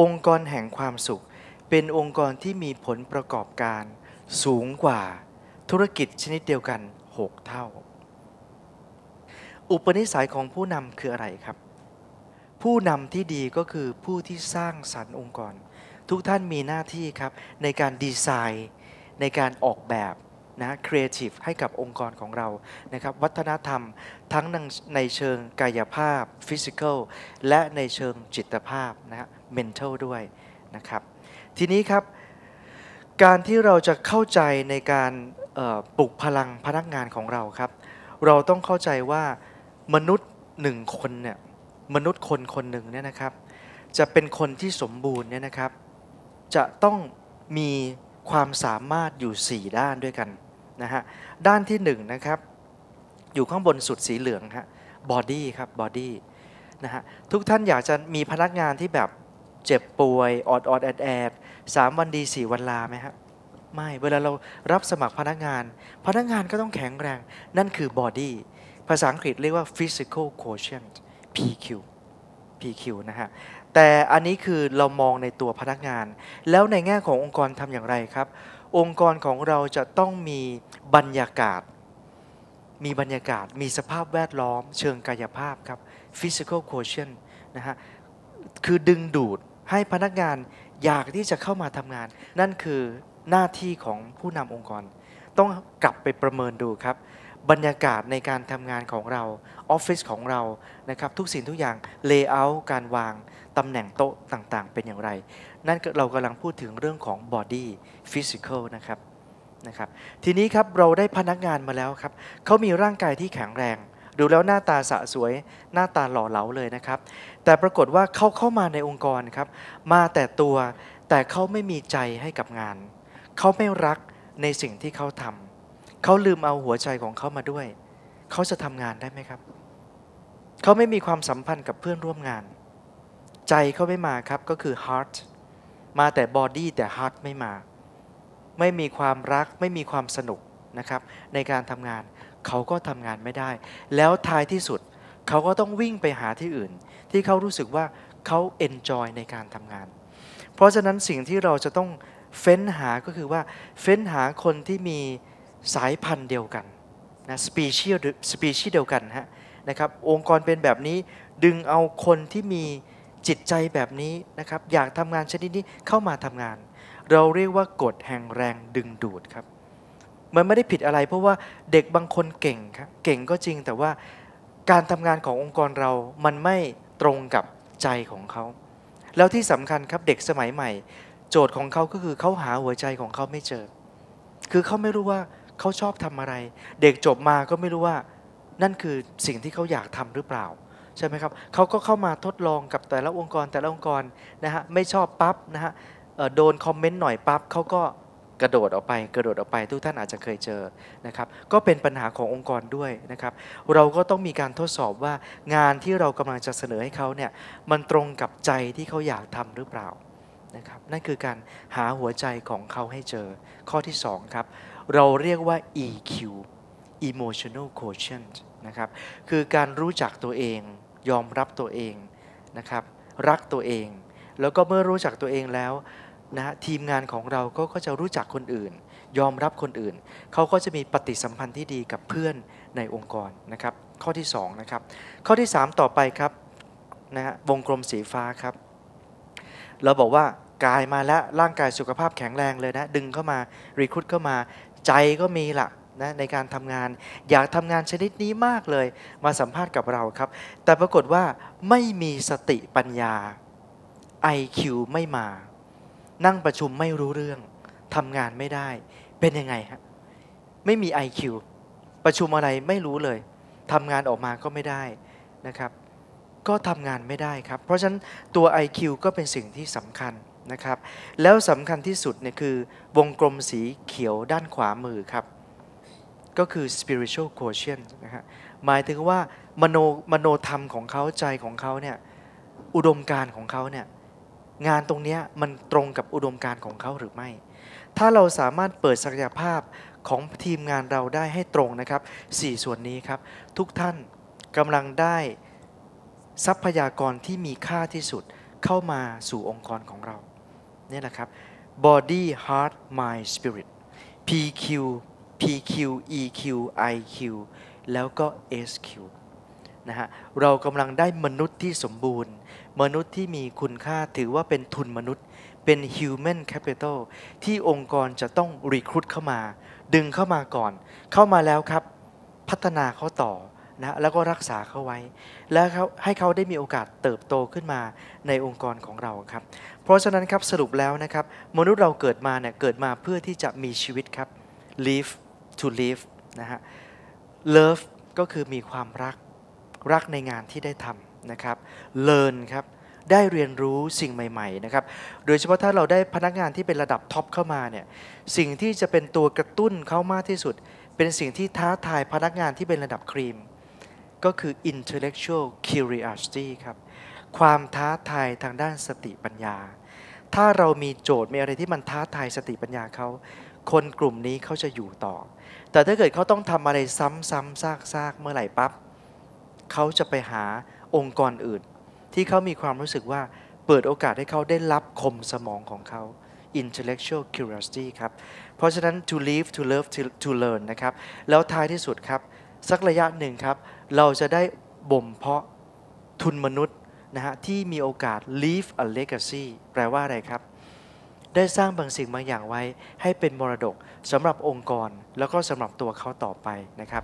องค์กรแห่งความสุข เป็นองค์กรที่มีผลประกอบการสูงกว่าธุรกิจชนิดเดียวกัน 6 เท่า อุปนิสัยของผู้นำคืออะไรครับ ผู้นำที่ดีก็คือผู้ที่สร้างสรรค์องค์กร ทุกท่านมีหน้าที่ครับในการดีไซน์ ในการออกแบบ นะครีเอทีฟให้กับองค์กรของเรานะครับวัฒนธรรมทั้งในเชิงกายภาพฟิสิกอลและในเชิงจิตภาพนะฮะเมนเทลด้วยนะครับทีนี้ครับ การที่เราจะเข้าใจในการปลุกพลังพนักงานของเราครับ เราต้องเข้าใจว่ามนุษย์หนึ่งคนเนี่ยมนุษย์คนคนหนึ่งเนี่ยนะครับ จะเป็นคนที่สมบูรณ์เนี่ยนะครับ จะต้องมีความสามารถอยู่ 4 ด้านด้วยกัน นะฮะด้านที่1นนะครับอยู่ข้างบนสุดสีเหลืองฮะบอดี้ครับบอดี้นะฮะทุกท่านอยากจะมีพนักงานที่แบบเจ็บป่วยอดอดแอดแอดสามวันดี4วันลาไหมฮะไม่เวลาเรารับสมัครพนักงาน พนักงานก็ต้องแข็งแรง นั่นคือบอดี้ภาษาอังกฤษเรียกว่า physical quotient PQ PQ นะฮะแต่อันนี้คือเรามองในตัวพนักงาน แล้วในแง่ขององค์กรทำอย่างไรครับ องค์กรของเราจะต้องมีบรรยากาศ มีบรรยากาศ มีสภาพแวดล้อม เชิงกายภาพครับ physical quotient นะฮะ คือดึงดูดให้พนักงานอยากที่จะเข้ามาทำงาน นั่นคือหน้าที่ของผู้นำองค์กร ต้องกลับไปประเมินดูครับ บรรยากาศในการทำงานของเราออฟฟิศของเรานะครับทุกสิ่งทุกอย่างเลเยอร์การวางตำแหน่งโต๊ะต่างๆ เป็นอย่างไร นั่นเรากำลังพูดถึงเรื่องของ body physical นะครับนะครับทีนี้ครับเราได้พนักงานมาแล้วครับเขามีร่างกายที่แข็งแรง ดูแล้วหน้าตาสะสวยหน้าตาหล่อเหลาเลยนะครับ แต่ปรากฏว่าเขาเข้ามาในองค์กรครับมาแต่ตัวแต่เขาไม่มีใจให้กับงาน เขาไม่รักในสิ่งที่เขาทำ เขาลืมเอาหัวใจของเขามาด้วย เขาจะทำงานได้ไหมครับ เขาไม่มีความสัมพันธ์กับเพื่อนร่วมงาน ใจเขาไม่มาครับก็คือ heart มาแต่ body แต่ heart ไม่มา ไม่มีความรักไม่มีความสนุกนะครับในการทำงาน เขาก็ทำงานไม่ได้ แล้วท้ายที่สุดเขาก็ต้องวิ่งไปหาที่อื่น ที่เขารู้สึกว่าเขา enjoy ในการทำงาน เพราะฉะนั้นสิ่งที่เราจะต้องเฟ้นหาก็คือว่าเฟ้นหาคนที่มี สายพันธุ์เดียวกันนะสปีชีส์สปีชีส์เดียวกันฮะนะครับองค์กรเป็นแบบนี้ดึงเอาคนที่มีจิตใจแบบนี้นะครับอยากทำงานชนิดนี้เข้ามาทำงาน เราเรียกว่ากฎแห่งแรงดึงดูดครับมันไม่ได้ผิดอะไร เพราะว่าเด็กบางคนเก่งครับเก่งก็จริงแต่ว่าการทำงานขององค์กรเรามันไม่ตรงกับใจของเขา แล้วที่สำคัญครับเด็กสมัยใหม่ โจทย์ของเขาก็คือเขาหาหัวใจของเขาไม่เจอ คือเขาไม่รู้ว่า เขาชอบทำอะไร เด็กจบมาก็ไม่รู้ว่า นั่นคือสิ่งที่เขาอยากทำหรือเปล่าใช่ไหมครับเขาก็เข้ามาทดลองกับแต่ละองค์กรแต่ละองค์กรนะฮะไม่ชอบปั๊บนะฮะโดนคอมเมนต์หน่อยปั๊บเขาก็กระโดดออกไปกระโดดออกไปทุกท่านอาจจะเคยเจอนะครับก็เป็นปัญหาขององค์กรด้วยนะครับเราก็ต้องมีการทดสอบว่างานที่เรากำลังจะเสนอให้เขาเนี่ยมันตรงกับใจที่เขาอยากทำหรือเปล่านะครับนั่นคือการหาหัวใจของเขาให้เจอข้อที่2ครับ เราเรียกว่า EQ emotional quotient นะครับ คือการรู้จักตัวเอง ยอมรับตัวเองนะครับ รักตัวเอง แล้วก็เมื่อรู้จักตัวเองแล้วนะทีมงานของเราก็จะรู้จักคนอื่น ยอมรับคนอื่น เขาก็จะมีปฏิสัมพันธ์ที่ดีกับเพื่อนในองค์กรนะครับ ข้อที่2นะครับ ข้อที่ 3 ต่อไปครับนะฮะวงกลมสีฟ้าครับ เราบอกว่ากายมาแล้วร่างกายสุขภาพแข็งแรงเลยนะ ดึงเข้ามารีคูดเข้ามา ใจก็มีละนะในการทำงาน อยากทำงานชนิดนี้มากเลย มาสัมภาษณ์กับเราครับ แต่ปรากฏว่าไม่มีสติปัญญา IQ ไม่มา นั่งประชุมไม่รู้เรื่องทำงานไม่ได้ เป็นยังไงฮะไม่มี IQ ประชุมอะไรไม่รู้เลยทำงานออกมาก็ไม่ได้นะครับ ก็ทำงานไม่ได้ครับ เพราะฉะนั้นตัว IQ ก็เป็นสิ่งที่สำคัญ นะครับ แล้วสำคัญที่สุดเนี่ยคือวงกลมสีเขียวด้านขวามือครับ ก็คือ spiritual quotient นะฮะหมายถึงว่ามโนมโนธรรมของเขาใจของเขาเนี่ยอุดมการของเขาเนี่ยงานตรงนี้มันตรงกับอุดมการของเขาหรือไม่ ถ้าเราสามารถเปิดศักยภาพของทีมงานเราได้ให้ตรงนะครับ 4 ส่วนนี้ครับ ทุกท่านกำลังได้ทรัพยากรที่มีค่าที่สุดเข้ามาสู่องค์กรของเรา เนี่ยนะครับ body heart mind spirit PQ PQ EQ IQ แล้วก็ SQ นะฮะเรากำลังได้มนุษย์ที่สมบูรณ์ มนุษย์ที่มีคุณค่าถือว่าเป็นทุนมนุษย์ เป็น human capital ที่องค์กรจะต้องรีค r ู t เข้ามา ดึงเข้ามาก่อน เข้ามาแล้วครับ พัฒนาเขาต่อ นะแล้วก็รักษาเขาไว้ แล้วให้เขาได้มีโอกาสเติบโตขึ้นมาในองค์กรของเราครับ เพราะฉะนั้นครับสรุปแล้วนะครับ มนุษย์เราเกิดมาเนี่ยเกิดมาเพื่อที่จะมีชีวิตครับ live to live นะฮะ love ก็คือมีความรักรักในงานที่ได้ทำนะครับ learn ครับได้เรียนรู้สิ่งใหม่ๆนะครับ โดยเฉพาะถ้าเราได้พนักงานที่เป็นระดับท็อปเข้ามาเนี่ย สิ่งที่จะเป็นตัวกระตุ้นเขามากที่สุด เป็นสิ่งที่ท้าทายพนักงานที่เป็นระดับครีม ก็คือ intellectual curiosity ครับ ความท้าทายทางด้านสติปัญญา ถ้าเรามีโจทย์มีอะไรที่มันท้าทายสติปัญญาเขา คนกลุ่มนี้เขาจะอยู่ต่อ แต่ถ้าเกิดเขาต้องทำอะไรซ้ำๆซากๆ เมื่อไหร่ปั๊บเขาจะไปหาองค์กรอื่น ที่เขามีความรู้สึกว่าเปิดโอกาสให้เขาได้รับคมสมองของเขา intellectual curiosity ครับ เพราะฉะนั้น to live to love to, to learn นะครับ แล้วท้ายที่สุดครับ สักระยะหนึ่งครับ เราจะได้บ่มเพาะทุนมนุษย์นะฮะที่มีโอกาส leave a legacy แปลว่าอะไรครับ ได้สร้างบางสิ่งบางอย่างไว้ ให้เป็นมรดกสำหรับองค์กร แล้วก็สำหรับตัวเขาต่อไปนะครับ